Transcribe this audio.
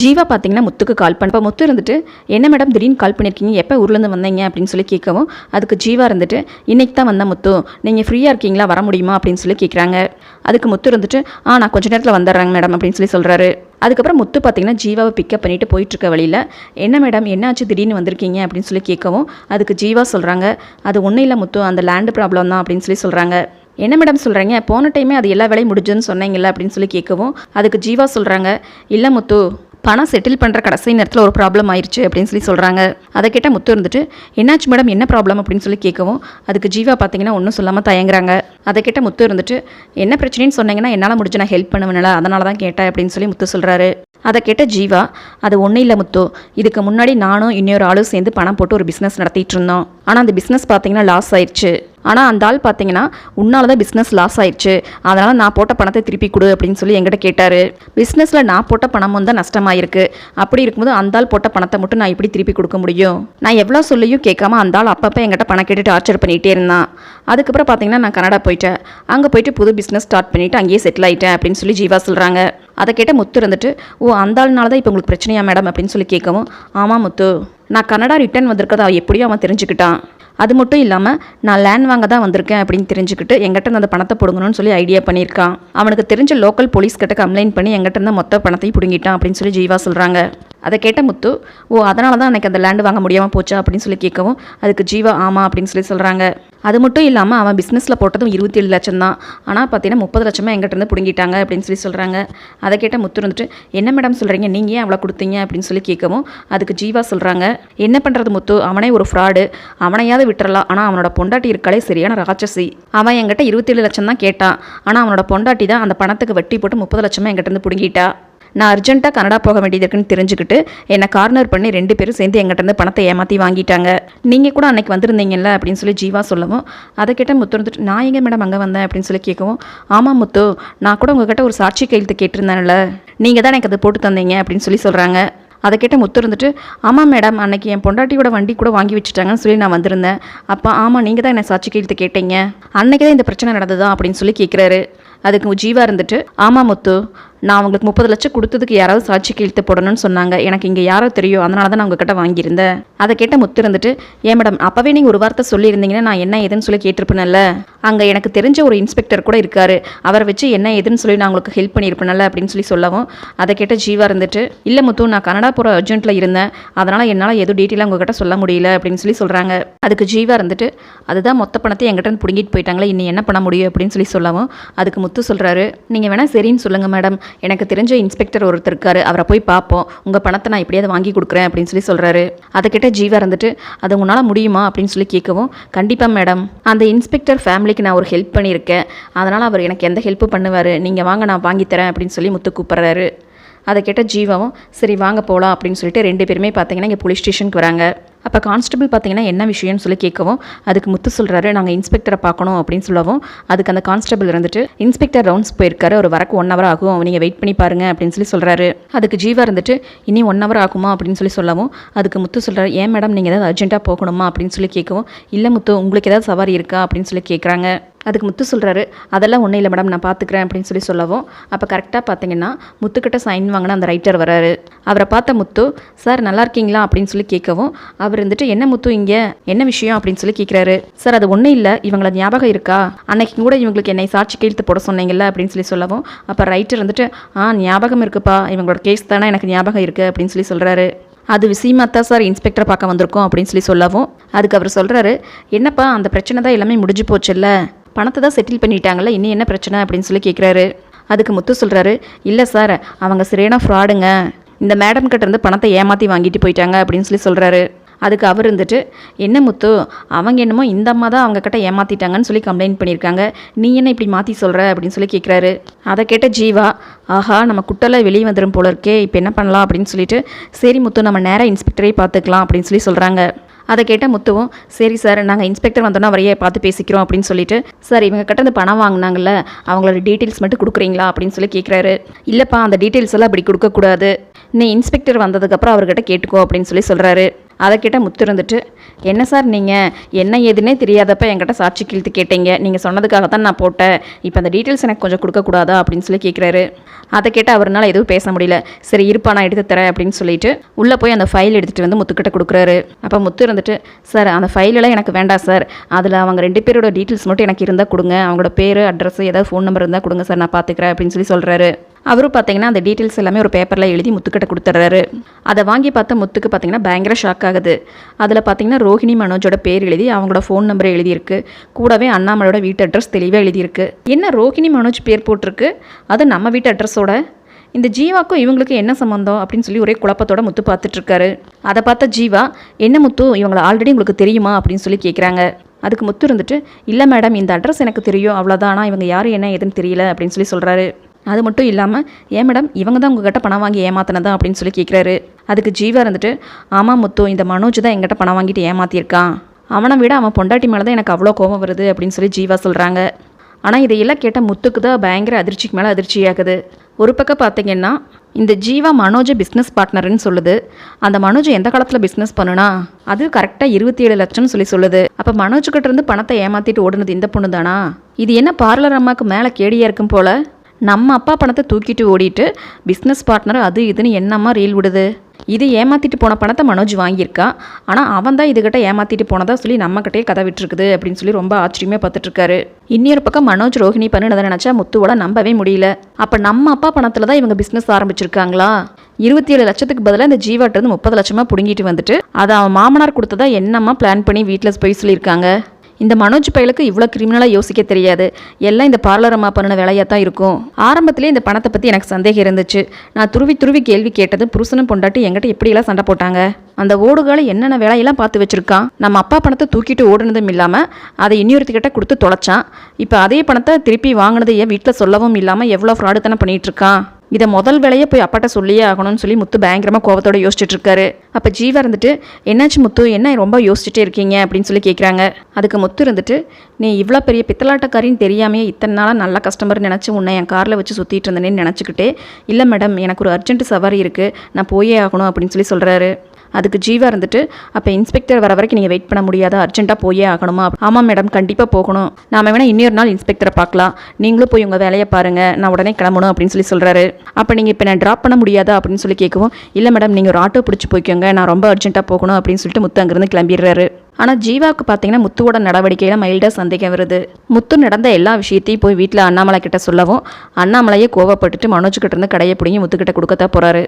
ஜீவா பார்த்தீங்கன்னா முத்துக்கு கால் பண்ண இப்போ முத்து இருந்துட்டு என்ன மேடம் திடீர்னு கால் பண்ணியிருக்கீங்க எப்போ ஊர்லேருந்து வந்தீங்க? அப்படின்னு சொல்லி கேட்கவும் அதுக்கு ஜீவா இருந்துட்டு இன்னைக்கு தான் வந்தேன் முத்து. நீங்கள் ஃப்ரீயாக இருக்கீங்களா? வர முடியுமா? அப்படின்னு சொல்லி கேட்குறாங்க. அதுக்கு முத்து இருந்துட்டு ஆ நான் கொஞ்ச நேரத்தில் வந்துடுறேங்க மேடம் அப்படின்னு சொல்லி சொல்கிறாரு அதுக்கப்புறம் முத்து பார்த்தீங்கன்னா ஜீவாவை பிக்கப் பண்ணிட்டு போயிட்டு இருக்க வழியில் என்ன மேடம் என்னாச்சு திடீர்னு வந்திருக்கீங்க? அப்படின்னு சொல்லி கேட்கவும் அதுக்கு ஜீவா சொல்கிறாங்க அது ஒன்றும் இல்லை முத்து அந்த லேண்டு ப்ராப்ளம் தான் அப்படின்னு சொல்லி சொல்கிறாங்க என்ன மேடம் சொல்கிறீங்க போன டைமே அது எல்லா வேலையும் முடிஞ்சுன்னு சொன்னீங்கல்ல அப்படின்னு சொல்லி கேட்கவும் அதுக்கு ஜீவா சொல்கிறாங்க இல்லை முத்து பணம் செட்டில் பண்ணுற கடைசி நேரத்தில் ஒரு ப்ராப்ளம் ஆயிடுச்சு அப்படின்னு சொல்லி சொல்கிறாங்க அதை கேட்டால் முத்து இருந்துட்டு என்னாச்சு மேடம் என்ன ப்ராப்ளம் அப்படின்னு சொல்லி கேட்கவும் அதுக்கு ஜீவா பார்த்தீங்கன்னா ஒன்றும் சொல்லாமல் தயங்குறாங்க. அதை கேட்ட முத்து இருந்துட்டு என்ன பிரச்சனைன்னு சொன்னீங்கன்னா என்னால் முடிஞ்சு நான் ஹெல்ப் பண்ணுவேன்ல அதனால தான் கேட்டேன் அப்படின்னு சொல்லி முத்து சொல்கிறாரு அதை கேட்ட ஜீவா அது ஒன்றும் இல்லை முத்து. இதுக்கு முன்னாடி நானும் இன்னொரு ஆளும் சேர்ந்து பணம் போட்டு ஒரு பிஸ்னஸ் நடத்திட்டு இருந்தோம். ஆனால் அந்த பிஸ்னஸ் பார்த்தீங்கன்னா லாஸ் ஆயிடுச்சு ஆனால் அந்த ஆள் பார்த்தீங்கன்னா உன்னால் தான் பிஸ்னஸ் லாஸ் ஆயிடுச்சு. அதனால் நான் போட்ட பணத்தை திருப்பி கொடு அப்படின்னு சொல்லி எங்கிட்ட கேட்டார். பிஸ்னஸில் நான் போட்ட பணமும் தான் நஷ்டமாயிருக்கு. அப்படி இருக்கும்போது அந்த ஆள் போட்ட பணத்தை மட்டும் நான் எப்படி திருப்பி கொடுக்க முடியும்? நான் எவ்வளோ சொல்லியும் கேட்காம அந்த ஆள் அப்பப்போ என்கிட்ட பணம் கேட்டு டார்ச்சர் பண்ணிகிட்டே இருந்தான். அதுக்கப்புறம் பார்த்தீங்கன்னா நான் கனடா போயிட்டேன். அங்கே போயிட்டு புது பிஸ்னஸ் ஸ்டார்ட் பண்ணிவிட்டு அங்கேயே செட்டில் ஆகிட்டேன் அப்படின்னு சொல்லி ஜீவா சொல்கிறாங்க அதை கேட்ட முத்து இருந்துட்டு ஓ அந்த ஆள்னால தான் இப்போ உங்களுக்கு பிரச்சனையா மேடம் அப்படின்னு சொல்லி கேட்கவும் ஆமாம் முத்து. நான் கனடா ரிட்டர்ன் வந்திருக்கதா எப்படியும் அவன் தெரிஞ்சுக்கிட்டான். அது மட்டும் இல்லாமல் நான் லேண்ட் வாங்க தான் வந்திருக்கேன் அப்படின்னு தெரிஞ்சுக்கிட்டு எங்கிட்டருந்து அந்த பணத்தை பிடுங்கணும்னு சொல்லி ஐடியா பண்ணியிருக்கான். அவனுக்கு தெரிஞ்ச லோக்கல் போலீஸ் கிட்ட கம்ப்ளைண்ட் பண்ணி எங்கிட்ட இருந்த மொத்த பணத்தையும் பிடுங்கிட்டான் அப்படின்னு சொல்லி ஜீவா சொல்கிறாங்க அதை கேட்ட முத்து ஓ அதனால தான் எனக்கு அந்த லேண்டு வாங்க முடியாமல் போச்சா? அப்படின்னு சொல்லி கேட்கவும் அதுக்கு ஜீவா ஆமாம் அப்படின்னு சொல்லி சொல்கிறாங்க அது மட்டும் இல்லாமல் அவன் பிஸ்னஸில் போட்டதும் இருபத்தி ஏழு லட்சம் தான். ஆனால் பார்த்தீங்கன்னா முப்பது லட்சமாக எங்கிட்ட இருந்து பிடுங்கிட்டாங்க அப்படின்னு சொல்லி சொல்கிறாங்க அதை கேட்ட முத்து இருந்துட்டு என்ன மேடம் சொல்கிறீங்க நீங்கள் ஏன் அவ்வளோ கொடுத்தீங்க? அப்படின்னு சொல்லி கேட்கவும் அதுக்கு ஜீவா சொல்கிறாங்க என்ன பண்ணுறது முத்து? அவனே ஒரு ஃப்ராடு அவனையாவது விட்டுறலாம். ஆனால் அவனோட பொண்டாட்டி இருக்காளே சரியான ராட்சசி. அவன் எங்கிட்ட இருபத்தேழு லட்சம் தான் கேட்டான். ஆனால் அவனோட பொண்டாட்டி தான் அந்த பணத்துக்கு வட்டி போட்டு முப்பது லட்சமாக எங்கிட்ட இருந்து பிடுங்கிட்டா. நான் அர்ஜென்ட்டாக கனடா போக வேண்டியது இருக்குன்னு தெரிஞ்சுக்கிட்டு என்னை கார்னர் பண்ணி ரெண்டு பேரும் சேர்ந்து எங்கிட்டருந்து பணத்தை ஏமாற்றி வாங்கிட்டாங்க. நீங்கள் கூட அன்னைக்கு வந்திருந்தீங்கல்ல அப்படின்னு சொல்லி ஜீவா சொல்லவும் அதை கேட்ட முத்து இருந்துட்டு நான் எங்கே மேடம் அங்கே வந்தேன்? அப்படின்னு சொல்லி கேட்கவும் ஆமாம் முத்து நான் கூட உங்ககிட்ட ஒரு சாட்சி கையெழுத்து கேட்டிருந்தேன்ல நீங்கள் தான் எனக்கு அதை போட்டு தந்தீங்க அப்படின்னு சொல்லி சொல்கிறாங்க அதை கேட்ட முத்து இருந்துட்டு ஆமாம் மேடம் அன்னைக்கு என் பொண்டாட்டியோட வண்டி கூட வாங்கி வச்சுட்டாங்கன்னு சொல்லி நான் வந்திருந்தேன். அப்போ ஆமாம் நீங்கள் தான் என்னை சாட்சி கையெழுத்து கேட்டீங்க. அன்னைக்கு தான் இந்த பிரச்சனை நடந்ததா? அப்படின்னு சொல்லி கேட்குறாரு அதுக்கு ஜீவா இருந்துட்டு ஆமாம் முத்து நான் அவங்களுக்கு முப்பது லட்சம் கொடுத்ததுக்கு யாராவது சாட்சி கீழ்த்து போடணும்னு சொன்னாங்க. எனக்கு இங்கே யாரோ தெரியும். அதனால தான் நான் உங்ககிட்ட வாங்கியிருந்தேன். அதை கேட்ட முத்து இருந்துட்டு ஏன் மேடம் அப்போவே நீங்கள் ஒரு வார்த்தை சொல்லியிருந்தீங்கன்னா நான் என்ன ஏதுன்னு சொல்லி கேட்டிருப்பேன்ல அங்கே எனக்கு தெரிஞ்ச ஒரு இன்ஸ்பெக்டர் கூட இருக்காரு. அவரை வச்சு என்ன ஏதுன்னு சொல்லி நான் உங்களுக்கு ஹெல்ப் பண்ணியிருப்பேன்ல அப்படின்னு சொல்லி சொல்லவும் அதை கேட்ட ஜீவா இருந்துட்டு இல்லை முத்து நான் கனடா போகிற அர்ஜென்ட்டில் இருந்தேன். அதனால் என்னால் எதுவும் டீட்டெயிலாக உங்ககிட்ட சொல்ல முடியல அப்படின்னு சொல்லி சொல்கிறாங்க அதுக்கு ஜீவா இருந்துட்டு அதுதான் மொத்த பணத்தை எங்கிட்ட பிடுங்கிட்டு போயிட்டாங்களே இன்னும் என்ன பண்ண முடியும்? அப்படின்னு சொல்லி சொல்லவும் அதுக்கு முத்து சொல்கிறாரு நீங்கள் வேணால் சரின்னு சொல்லுங்கள் மேடம். எனக்கு தெரிஞ்ச இன்ஸ்பெக்டர் ஒருத்தர் இருக்காரு. அவரை போய் பார்ப்போம். உங்கள் பணத்தை நான் எப்படியாவது வாங்கி கொடுக்குறேன் அப்படின்னு சொல்லி சொல்கிறாரு அதை கிட்ட ஜீவா இருந்துட்டு அது உன்னால் முடியுமா? அப்படின்னு சொல்லி கேட்கவும் கண்டிப்பாக மேடம். அந்த இன்ஸ்பெக்டர் ஃபேமிலிக்கு நான் ஒரு ஹெல்ப் பண்ணியிருக்கேன். அதனால் அவர் எனக்கு எந்த ஹெல்ப்பும் பண்ணுவார். நீங்கள் வாங்க நான் வாங்கித்தரேன் அப்படின்னு சொல்லி முத்து கூப்பிட்றாரு. அதை கேட்ட ஜீவாவும் சரி வாங்க போகலாம் அப்படின்னு சொல்லிட்டு ரெண்டு பேருமே பார்த்தீங்கன்னா இங்கே போலீஸ் ஸ்டேஷனுக்கு வராங்க. அப்போ கான்ஸ்டபிள் பார்த்தீங்கன்னா என்ன விஷயம்னு சொல்லி கேட்கவும் அதுக்கு முத்து சொல்கிறாரு நாங்கள் இன்ஸ்பெக்டரை பார்க்கணும் அப்படின்னு சொல்லவும் அதுக்கு அந்த கான்ஸ்டபிள் இருந்துட்டு இன்ஸ்பெக்டர் ரவுண்ட்ஸ் போயிருக்காரு ஒரு வரக்கு ஒன் ஹவர் ஆகும் நீங்கள் வெயிட் பண்ணி பாருங்க அப்படின்னு சொல்லி சொல்கிறாரு அதுக்கு ஜீவா இருந்துட்டு இனி ஒன் ஹவர் ஆகுமா? அப்படின்னு சொல்லி சொல்லவும் அதுக்கு முத்து சொல்கிறாரு ஏன் மேடம் நீங்கள் ஏதாவது அர்ஜென்ட்டாக போகணுமா? அப்படின்னு சொல்லி கேட்கவும் இல்லை முத்து உங்களுக்கு ஏதாவது சவாரி இருக்கா? அப்படின்னு சொல்லி கேட்குறாங்க அதுக்கு முத்து சொல்கிறாரு அதெல்லாம் ஒன்றும் இல்லை மேடம் நான் பார்த்துக்கிறேன் அப்படின்னு சொல்லி சொல்லவும் அப்போ கரெக்டாக பார்த்தீங்கன்னா முத்துக்கிட்ட சைன் வாங்கின அந்த ரைட்டர் வராரு. அவரை பார்த்த முத்து சார் நல்லா இருக்கீங்களா? அப்படின்னு சொல்லி கேட்கவும் அவர் வந்துட்டு என்ன முத்து இங்கே? என்ன விஷயம்? அப்படின்னு சொல்லி கேட்குறாரு. சார் அது ஒன்றும் இல்லை இவங்களை ஞாபகம் இருக்கா? அன்னைக்கு கூட இவங்களுக்கு என்னை சாட்சி கையெழுத்து போட சொன்னீங்கல்ல அப்படின்னு சொல்லி சொல்லவும் அப்போ ரைட்டர் வந்துட்டு ஆ ஞாபகம் இருக்குப்பா இவங்களோட கேஸ் தானே எனக்கு ஞாபகம் இருக்குது அப்படின்னு சொல்லி சொல்கிறாரு அது விஷயமா தான் சார் இன்ஸ்பெக்டர் பார்க்க வந்திருக்கோம் அப்படின்னு சொல்லி சொல்லவும் அதுக்கு அவர் சொல்கிறாரு என்னப்பா அந்த பிரச்சனை தான் எல்லாமே முடிஞ்சு போச்சுல்ல? பணத்தை தான் செட்டில் பண்ணிட்டாங்களே இன்னும் என்ன பிரச்சனை அப்படின்னு சொல்லி கேட்குறாரு அதுக்கு முத்து சொல்கிறாரு இல்லை சார் அவங்க சரியான ஃப்ராடுங்க. இந்த மேடம் கிட்ட இருந்து பணத்தை ஏமாற்றி வாங்கிட்டு போயிட்டாங்க அப்படின்னு சொல்லி சொல்கிறாரு அதுக்கு அவர் இருந்துட்டு என்ன முத்து அவங்க என்னமோ இந்த அம்மா தான் அவங்கக்கிட்ட ஏமாற்றிட்டாங்கன்னு சொல்லி கம்ப்ளைண்ட் பண்ணியிருக்காங்க. நீ என்ன இப்படி மாற்றி சொல்கிற அப்படின்னு சொல்லி கேட்குறாரு அதை கேட்ட ஜீவா ஆஹா நம்ம குட்டெல்லாம் வெளியே வந்துடும் போல இருக்கே இப்போ என்ன பண்ணலாம்? அப்படின்னு சொல்லிட்டு சரி முத்து நம்ம நேராக இன்ஸ்பெக்டரே பார்த்துக்கலாம் அப்படின்னு சொல்லி சொல்கிறாங்க அதை கேட்ட முத்துவும் சரி சார் நாங்கள் இன்ஸ்பெக்டர் வந்தோன்னா அவரையே பார்த்து பேசிக்கிறோம் அப்படின்னு சொல்லிட்டு சார் இவங்க கிட்ட பணம் வாங்கினாங்கல்ல அவங்களோட டீட்டெயில்ஸ் மட்டும் கொடுக்குறீங்களா? அப்படின்னு சொல்லி கேட்குறாரு இல்லைப்பா அந்த டீட்டெயில்ஸ் எல்லாம் அப்படி கொடுக்கக்கூடாது. நீ இன்ஸ்பெக்டர் வந்ததுக்கப்புறம் அவர்கிட்ட கேட்டுக்கோ அப்படின்னு சொல்லி சொல்கிறாரு அதை கேட்ட முத்து இருந்துட்டு என்ன சார் நீங்கள் என்ன ஏதுன்னே தெரியாதப்ப என்கிட்ட சாட்சி கிழித்து கேட்டீங்க. நீங்கள் சொன்னதுக்காக தான் நான் போட்டேன். இப்போ அந்த டீட்டெயில்ஸ் எனக்கு கொஞ்சம் கொடுக்கக்கூடாதா அப்படின்னு சொல்லி கேட்குறாரு அதை கேட்டு அவரால் எதுவும் பேச முடியல. சரி இருப்பா நான் எடுத்து தரேன் அப்படின்னு சொல்லிட்டு உள்ளே போய் அந்த ஃபைல் எடுத்துகிட்டு வந்து முத்துக்கிட்ட கொடுக்குறாரு. அப்போ முத்து இருந்துட்டு சார் அந்த ஃபைலெல்லாம் எனக்கு வேண்டாம் சார். அதில் அவங்க ரெண்டு பேரோட டீட்டெயில்ஸ் மட்டும் எனக்கு இருந்தால் கொடுங்க. அவங்களோட பேர் அட்ரஸ் ஏதாவது ஃபோன் நம்பர் இருந்தால் கொடுங்க சார். நான் பார்த்துக்கிறேன் அப்படின்னு சொல்லி சொல்கிறாரு அவரும் பார்த்தீங்கன்னா அந்த டீட்டெயில்ஸ் எல்லாமே ஒரு பேப்பரில் எழுதி முத்துக்கிட்ட கொடுத்துட்றாரு. அதை வாங்கி பார்த்த முத்துக்கு பார்த்தீங்கன்னா பயங்கர ஷாக் ஆகுது. அதில் பார்த்தீங்கன்னா ரோஹிணி மனோஜோட பேர் எழுதி அவங்களோட ஃபோன் நம்பர் எழுதியிருக்கு. கூடவே அண்ணாமலையோட வீட்டு அட்ரஸ் தெளிவாக எழுதியிருக்கு. என்ன ரோஹிணி மனோஜ் பேர் போட்டிருக்கு? அது நம்ம வீட்டு அட்ரஸோட இந்த ஜீவாக்கும் இவங்களுக்கு என்ன சம்மந்தம் அப்படின்னு சொல்லி ஒரே குழப்பத்தோட முத்து பார்த்துட்ருக்காரு. அதை பார்த்த ஜீவா என்ன முத்து? இவங்களை ஆல்ரெடி உங்களுக்கு தெரியுமா? அப்படின்னு சொல்லி கேட்குறாங்க அதுக்கு முத்து இருந்துட்டு இல்லை மேடம் இந்த அட்ரஸ் எனக்கு தெரியும். அவ்வளோதான் ஆனால் இவங்க யார் என்ன ஏதுன்னு தெரியல. அப்படின்னு சொல்லி சொல்கிறாரு அது மட்டும் இல்லாமல் ஏன் மேடம் இவங்க தான் உங்ககிட்ட பணம் வாங்கி ஏமாத்தினதா? அப்படின்னு சொல்லி கேட்குறாரு அதுக்கு ஜீவா இருந்துட்டு ஆமாம் முத்து இந்த மனோஜ் தான் எங்கிட்ட பணம் வாங்கிட்டு ஏமாற்றிருக்கான் அவனை விட அவன் பொண்டாட்டி மேலே தான் எனக்கு அவ்வளோ கோபம் வருது அப்படின்னு சொல்லி ஜீவா சொல்கிறாங்க ஆனால் இதையெல்லாம் கேட்ட முத்துக்கு தான் பயங்கர அதிர்ச்சிக்கு மேலே அதிர்ச்சியாகுது ஒரு பக்கம் பார்த்தீங்கன்னா இந்த ஜீவா மனோஜை பிஸ்னஸ் பார்ட்னர்னு சொல்லுது. அந்த மனோஜ் எந்த காலத்தில் பிஸ்னஸ் பண்ணுனா? அது கரெக்டாக இருபத்தி ஏழு லட்சம்னு சொல்லி சொல்லுது. அப்போ மனோஜ்கிட்ட இருந்து பணத்தை ஏமாத்திட்டு ஓடுனது இந்த பொண்ணு தானா இது என்ன பார்லர் அம்மாவுக்கு மேலே கேடியாக இருக்கும் போல? நம்ம அப்பா பணத்தை தூக்கிட்டு ஓடிட்டு பிஸ்னஸ் பார்ட்னர் அது இதுன்னு என்னம்மா ரீல் விடுது? இது ஏமாற்றிட்டு போன பணத்தை மனோஜ் வாங்கியிருக்கான் ஆனால் அவன் தான் இதுகிட்ட ஏமாற்றிட்டு போனதா சொல்லி நம்மக்கிட்டே கதை விட்டுருக்குது அப்படின்னு சொல்லி ரொம்ப ஆச்சரியமாக பார்த்துட்ருக்காரு. இன்னொரு பக்கம் மனோஜ் ரோஹிணி பண்ணுனதை நினச்சா முத்துவோட நம்பவே முடியல. அப்போ நம்ம அப்பா பணத்தில் தான் இவங்க பிஸ்னஸ் ஆரம்பிச்சிருக்காங்களா? இருபத்தி ஏழு லட்சத்துக்கு பதிலாக இந்த ஜீவாட்ட இருந்து முப்பது லட்சமாக பிடுங்கிட்டு வந்துட்டு அதை அவன் மாமனார் கொடுத்ததா என்னம்மா பிளான் பண்ணி வீட்டில் போய் சொல்லியிருக்காங்க? இந்த மனோஜ் பயலுக்கு இவ்வளோ கிரிமினலாக யோசிக்க தெரியாது. எல்லாம் இந்த பார்லர் அம்மா பண்ணின வேலையாக தான் இருக்கும். ஆரம்பத்திலே இந்த பணத்தை பற்றி எனக்கு சந்தேகம் இருந்துச்சு. நான் துருவி துருவி கேள்வி கேட்டது புருஷனும் பொண்டாட்டி எங்கிட்ட எப்படியெல்லாம் சண்டை போட்டாங்க? அந்த ஓடுகளை என்னென்ன வேலையெல்லாம் பார்த்து வச்சுருக்கான்? நம்ம அப்பா பணத்தை தூக்கிட்டு ஓடுனதும் இல்லாமல் அதை இன்னொருத்திக்கிட்ட கொடுத்து தொலைச்சான். இப்போ அதே பணத்தை திருப்பி வாங்கினதை ஏன் வீட்டில் சொல்லவும் இல்லாமல் எவ்வளோ ஃப்ராடு தானே பண்ணிகிட்ருக்கான் இதை முதல் வேலையை போய் அப்பாட்ட சொல்லியே ஆகணும்னு சொல்லி முத்து பயங்கரமாக கோவத்தோட யோசிச்சுட்டு இருக்காரு அப்போ ஜீவா இருந்துட்டு என்னாச்சு முத்து? என்ன ரொம்ப யோசிச்சுட்டே இருக்கீங்க? அப்படின்னு சொல்லி கேட்குறாங்க அதுக்கு முத்து இருந்துட்டு நீ இவ்வளோ பெரிய பித்தலாட்டக்காரின்னு தெரியாமையே இத்தனை நாளாக நல்ல கஸ்டமர் நினச்சி உன்னை என் காரில் வச்சு சுற்றிட்டு இருந்தேன்னு நினச்சிக்கிட்டே இல்லை மேடம் எனக்கு ஒரு அர்ஜென்ட் சவாரி இருக்குது நான் போயே ஆகணும் அப்படின்னு சொல்லி சொல்கிறாரு அதுக்கு ஜீவா இருந்துட்டு அப்போ இன்ஸ்பெக்டர் வர வரைக்கும் நீங்கள் வெயிட் பண்ண முடியாதா? அர்ஜென்ட்டாக போயே ஆகணுமா? ஆமாம் மேடம் கண்டிப்பாக போகணும். நாம வேணால் இன்னொரு நாள் இன்ஸ்பெக்டரை பார்க்கலாம். நீங்களும் போய் உங்கள் வேலையை பாருங்கள் நான் உடனே கிளம்பணும் அப்படின்னு சொல்லி சொல்கிறாரு அப்போ நீங்கள் இப்போ நான் ட்ராப் பண்ண முடியாதா அப்படின்னு சொல்லி கேட்கவும் இல்லை மேடம் நீங்கள் ஒரு ஆட்டோ பிடிச்சி போய்க்கோங்க. நான் ரொம்ப அர்ஜென்ட்டாக போகணும் அப்படின்னு சொல்லிட்டு முத்து அங்கேருந்து கிளம்பிடுறாரு. ஆனால் ஜீவாவுக்கு பார்த்தீங்கன்னா முத்துவோட நடவடிக்கையில் மைல்டாக சந்தேகம் வருது. முத்து நடந்த எல்லா விஷயத்தையும் போய் வீட்டில் அண்ணாமலை கிட்ட சொல்லவும் அண்ணாமலையே கோவப்பட்டுட்டு மனோஜ் கிட்ட இருந்து கடையை பிடிங்கி முத்துக்கிட்ட கொடுக்கத்தான் போகிறாரு